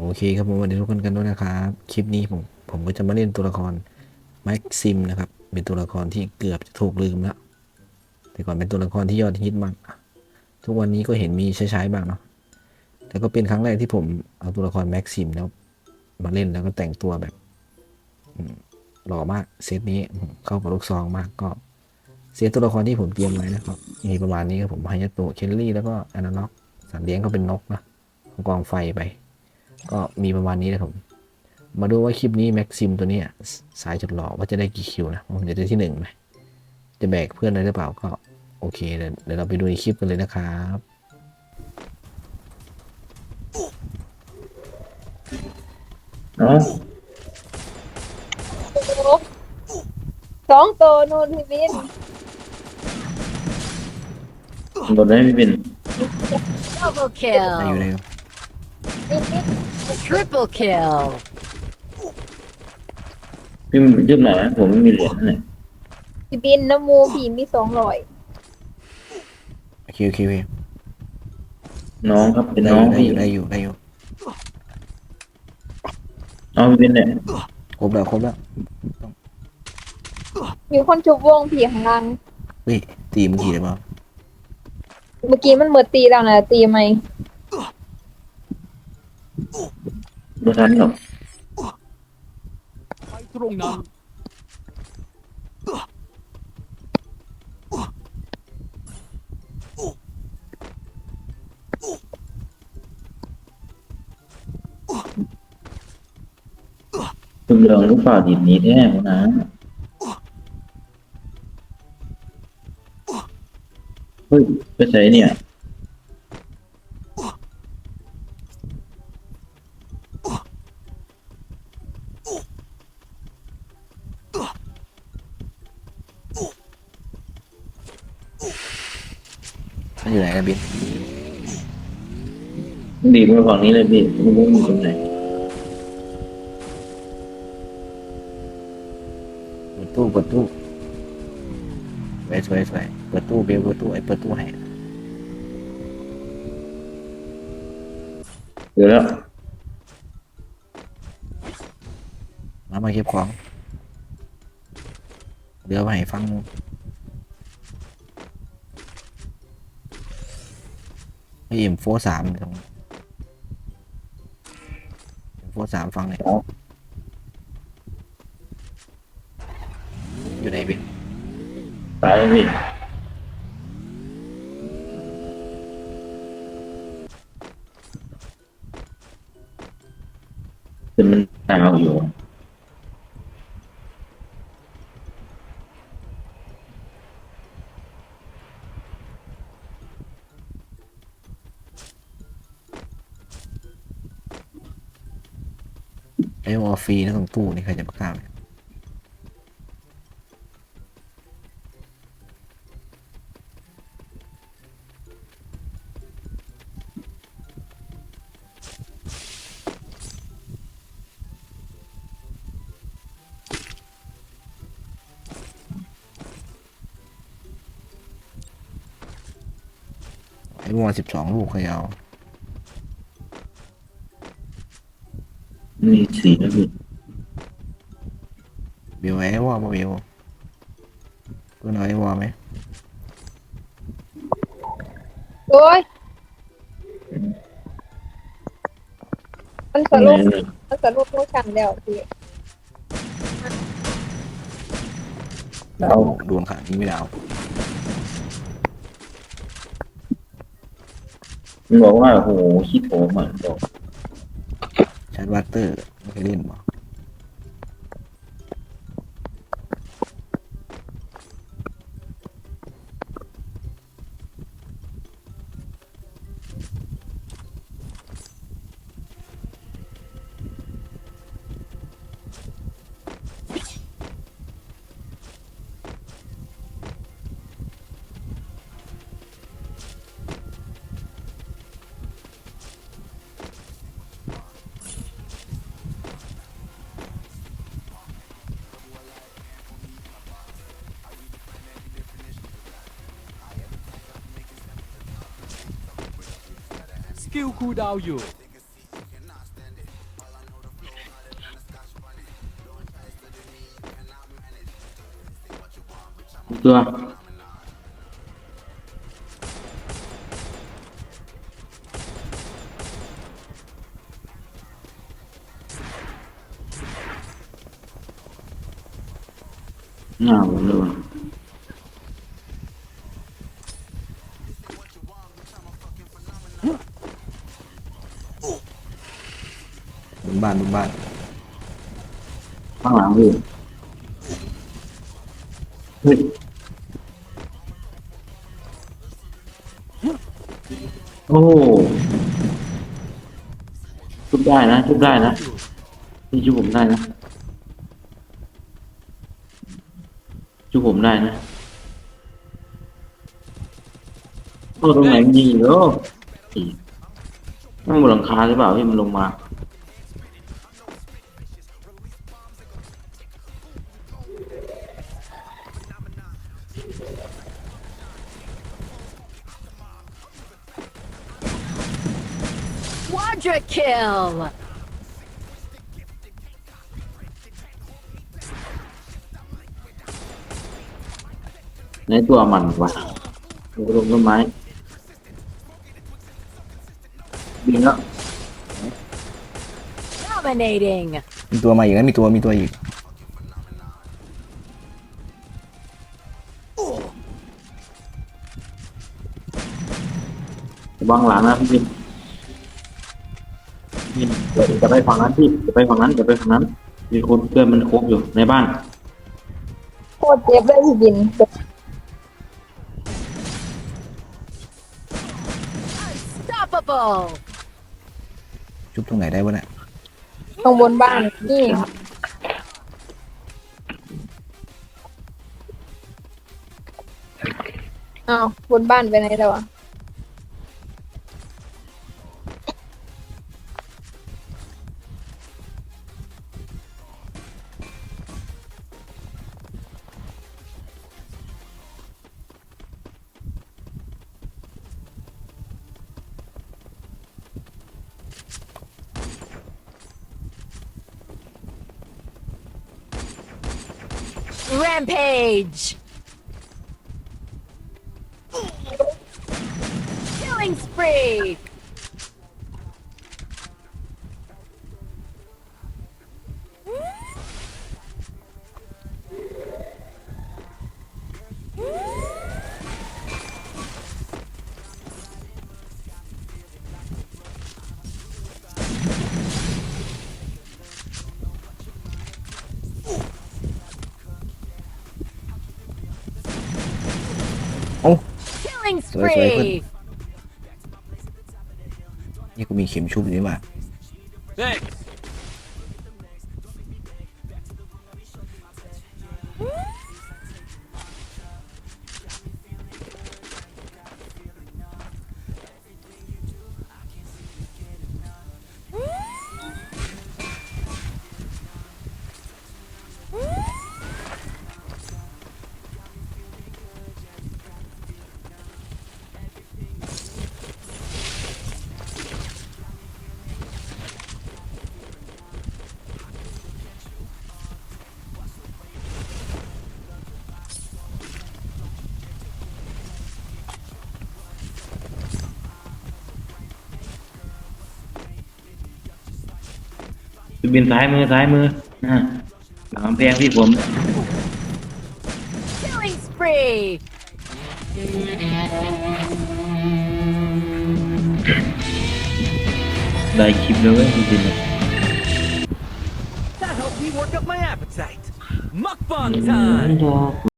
โอเคครับผมสวัสดีทุกคนกันด้วยนะครับ คลิปนี้ผมผมก็จะมาเล่นตัวละครแม็กซิมนะครับ เป็นตัวละครที่เกือบจะถูกลืมแล้ว แต่ก่อนเป็นตัวละครที่ยอดฮิตมาก ทุกวันนี้ก็เห็นมีใช้ๆบ้างเนาะ แต่ก็เป็นครั้งแรกที่ผมเอาตัวละครแม็กซิมแล้วมาเล่นแล้วก็แต่งตัวแบบหล่อมากเซตนี้เข้ากับลูกซองมากก็เซตตัวละครที่ผมเตรียมไว้นะครับ มีประมาณนี้ครับผมไฮยาโตเคลลี่แล้วก็อนาน็อกสัตว์เลี้ยงก็เป็นนกนะกองไฟไป ก็มีประมาณนี้นะครับผมมาดูว่าคลิปนี้แม็กซิมตัวเนี้ยสสายจุดหล่อว่าจะได้กี่คิวนะผมจะได้ที่หนึ่งไหมจะแบกเพื่อนได้หรือเปล่าก็โอเคเดี๋ยวเดี๋ยวเราไปดูในคลิปกันเลยนะครับเนาะสองตัวนู่นพี่วินบทได้ไม่เป็น Double ได้อยู่ kill. ได้อยู่ Triple kill. พี่ยืมหน่อยนะผมไม่มีเหรียญนั่นแหละพี่บินน้ำมูพี่มีสองร้อยโอเคโอเคโอเคน้องครับเป็นได้น้องอยู่พี่ได้อยู่ได้อยู่น้องพี่เป็นเนี่ยครบแล้วครบแล้วมีคนชุบวงพี่ข้างล่างเฮ้ยตีเมื่อกี้เลยมั้งเมื่อกี้มันเมิดตีแล้วนะตีไหม ไม่ทันหรอกไปตรงนั้นคุณเรืองลูกฝ่าดินนี้แท้นะเฮ้ยไปใส่เนี่ย มันอยู่ไหนกันบินดีมาฝั่งนี้เลยพี่ไม่รู้อยู่ตรงไหนเปิดตู้เปิดตู้สวยสวยสวยเปิดตู้เบลเปิดตู้ไอ้เปิดตู้ให้เดี๋ยวแล้วมามาเก็บของเดี๋ยวไปให้ฟัง ไอเอ็มโฟสามตรงเอ็มโฟสามฟังเลยอยู่ไหนบินตายพี่มันหนาวอยู่ ไอวอลฟรีนะตรงตู้นี่ใครจะมาข้ามเนี่ยไอ้วอลสิบสองลูกใครเอา มีสีนะพี่เบลไอ้วอลมาเบลเพื่อนเอาไอ้วอลไหมโอ้ยมันสรุปไหนเลยมันสรุปโมชั่นแล้วพี่ดาวดวงขาดนี้ไม่ได้เอามันบอกว่าโอ้โหขี้โถมอะบอก ดวัตเตอร์ไม่เคยเล่นบ่สกิ skill cooldown you. Yeah. No, no. บ้านบนบ้านข้างหลังพี่เฮ้ยโอ้ชุบได้นะชุบได้นะพี่ชุบผมได้นะชุบผมได้นะโอ้ตรงไหนยิงอีกแล้วอีนั่งบนหลังคาหรือเปล่าที่มันลงมา Quadra kill. ในตัวมันวะลงลงต้นไม้บินแล้ว Dominating. มีตัวมาอีกนะมีตัวมีตัวอีกวางห จะไปฝั่งนั้นพี่จะไปฝั่งนั้นจะไปฝั่งนั้น มีคนเพื่อนมันครบอยู่ในบ้านโคตรเจ็บเลยพี่บิน Unstoppable. ชุบตรงไหนได้วะเนี่ยตรงบนบ้านนี่อ้าวบนบ้านไปไหนแล้วอะ Rampage. Killing spree. Killing Sorry, sorry, spree. นี่กูมีเข็มชุบอยู่นี่มา Thanks. พี่บินซ้ายมือซ้ายมืออ่าหลังกำแพงพี่ผม Killing spree. ได้คลิปเลยเว้ยพี่บิน That helped me work up my appetite. Mukbang อื time. ม